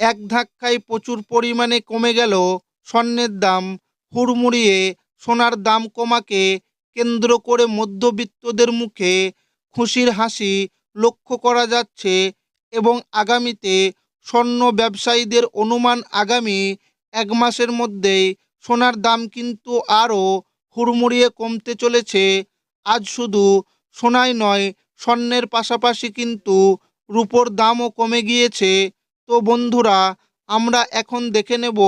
এক ধাক্কায় প্রচুর পরিমাণে কমে গেল স্বর্ণের দাম। হুড়মুড়িয়ে সোনার দাম কমাকে কেন্দ্র করে মধ্যবিত্তদের মুখে খুশির হাসি লক্ষ্য করা যাচ্ছে এবং আগামীতে স্বর্ণ ব্যবসায়ীদের অনুমান আগামী এক মাসের মধ্যেই সোনার দাম কিন্তু আরও হুড়মুড়িয়ে কমতে চলেছে। আজ শুধু সোনাই নয়, স্বর্ণের পাশাপাশি কিন্তু রূপোর দামও কমে গিয়েছে। তো বন্ধুরা, আমরা এখন দেখে নেব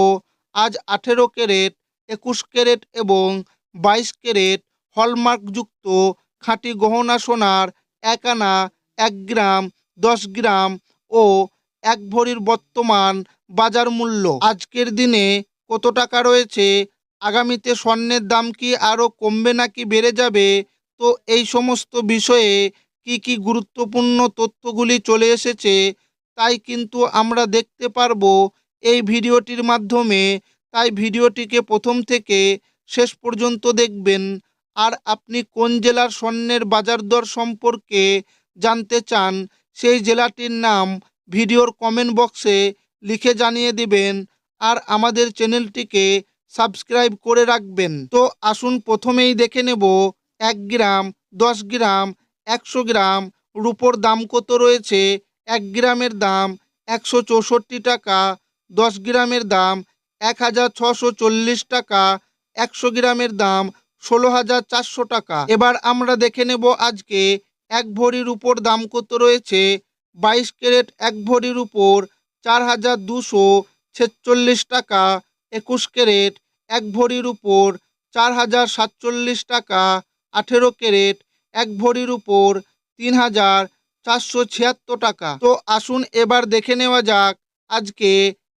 আজ আঠেরো ক্যারেট, একুশ ক্যারেট এবং বাইশ ক্যারেট হলমার্কযুক্ত খাঁটি গহনা সোনার এক আনা, এক গ্রাম, দশ গ্রাম ও এক ভরির বর্তমান বাজার মূল্য। আজকের দিনে কত টাকা রয়েছে? আগামীতে স্বর্ণের দাম কি আরও কমবে নাকি বেড়ে যাবে? তো এই সমস্ত বিষয়ে কি কি গুরুত্বপূর্ণ তথ্যগুলি চলে এসেছে তাই কিন্তু আমরা দেখতে পারব এই ভিডিওটির মাধ্যমে। তাই ভিডিওটিকে প্রথম থেকে শেষ পর্যন্ত দেখবেন। আর আপনি কোন জেলার স্বর্ণের বাজার দর সম্পর্কে জানতে চান, সেই জেলাটির নাম ভিডিওর কমেন্ট বক্সে লিখে জানিয়ে দিবেন। আর আমাদের চ্যানেলটিকে সাবস্ক্রাইব করে রাখবেন। তো আসুন প্রথমেই দেখে নেব, এক গ্রাম, দশ গ্রাম, একশো গ্রাম রুপোর দাম কত রয়েছে? এক গ্রামের দাম একশো চৌষট্টি টাকা, দশ গ্রামের দাম এক হাজার ছশো চল্লিশ টাকা, একশো গ্রামের দাম ষোলো হাজার চারশো টাকা। এবার আমরা দেখে নেব আজকে এক ভরির উপর দাম কত রয়েছে। বাইশ ক্যারেট এক ভরির উপর চার হাজার দুশো ছেচল্লিশ টাকা, একুশ ক্যারেট এক ভরির উপর চার হাজার সাতচল্লিশ টাকা, আঠেরো ক্যারেট এক ভরির উপর তিন হাজার চারশো ছিয়াত্তর টাকা। তো আসুন এবার দেখে নেওয়া যাক, আজকে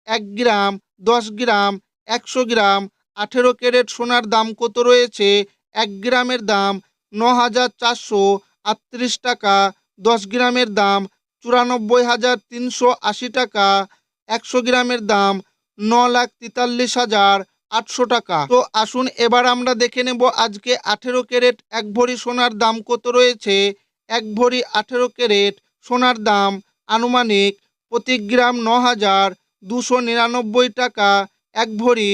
এক গ্রাম, দশ গ্রাম, একশো গ্রাম, আঠেরো ক্যারেট সোনার দাম কত রয়েছে? এক গ্রামের দাম ন হাজার চারশো আটত্রিশ টাকা, দশ গ্রামের দাম চুরানব্বই হাজার তিনশো আশি টাকা, একশো গ্রামের দাম ন লাখ তেতাল্লিশ হাজার আটশো টাকা। তো আসুন এবার আমরা দেখে নেব আজকে আঠেরো ক্যারেট এক ভরি সোনার দাম কত রয়েছে? এক ভরি আঠেরো ক্যারেট, সোনার দাম আনুমানিক প্রতি গ্রাম ন হাজার দুশো নিরানব্বই টাকা। এক ভরি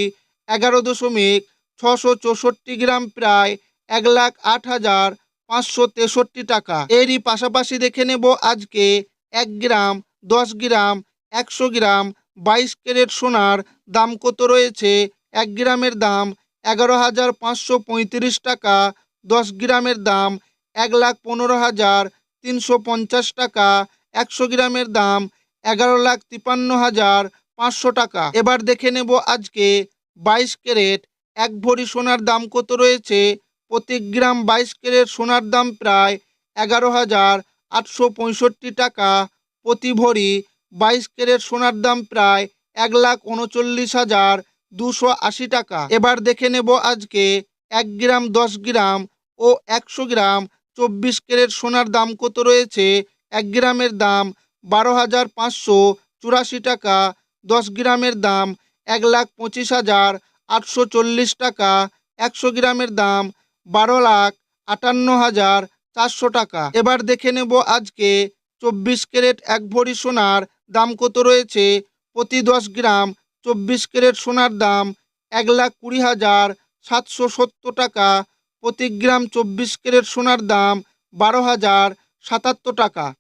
এগারো দশমিক ছশো চৌষট্টি গ্রাম প্রায় এক লাখ আট হাজার পাঁচশো তেষট্টি টাকা। এরই পাশাপাশি দেখে নেব আজকে এক গ্রাম, দশ গ্রাম, একশো গ্রাম, বাইশ ক্যারেট সোনার দাম কত রয়েছে? এক গ্রামের দাম এগারো হাজার পাঁচশো পঁয়ত্রিশ টাকা, দশ গ্রামের দাম এক লাখ পনেরো হাজার তিনশো পঞ্চাশ টাকা, একশো গ্রামের দাম এগারো লাখ তিপান্ন হাজার পাঁচশো টাকা। এবার দেখে নেব আজকে বাইশ ক্যারেট এক ভরি সোনার দাম কত রয়েছে। প্রতি গ্রাম বাইশ ক্যারেট সোনার দাম প্রায় এগারো হাজার আটশো পঁয়ষট্টি টাকা। প্রতি ভরি বাইশ ক্যারেট সোনার দাম প্রায় এক লাখ উনচল্লিশ হাজার দুশো আশি টাকা। এবার দেখে নেব আজকে এক গ্রাম, দশ গ্রাম ও একশো গ্রাম চব্বিশ ক্যারেট সোনার দাম কত রয়েছে? এক গ্রামের দাম বারো হাজার পাঁচশো চুরাশি টাকা, দশ গ্রামের দাম এক লাখ পঁচিশ হাজার আটশো চল্লিশ টাকা, একশো গ্রামের দাম বারো লাখ আটান্ন হাজার চারশো টাকা। এবার দেখে নেব আজকে চব্বিশ ক্যারেট এক ভরি সোনার দাম কত রয়েছে? প্রতি দশ গ্রাম চব্বিশ ক্যারেট সোনার দাম এক লাখ কুড়ি হাজার সাতশো সত্তর টাকা প্রতি গ্রাম চব্বিশ ক্যারেট সোনার দাম বারো হাজার সাতাত্তর টাকা।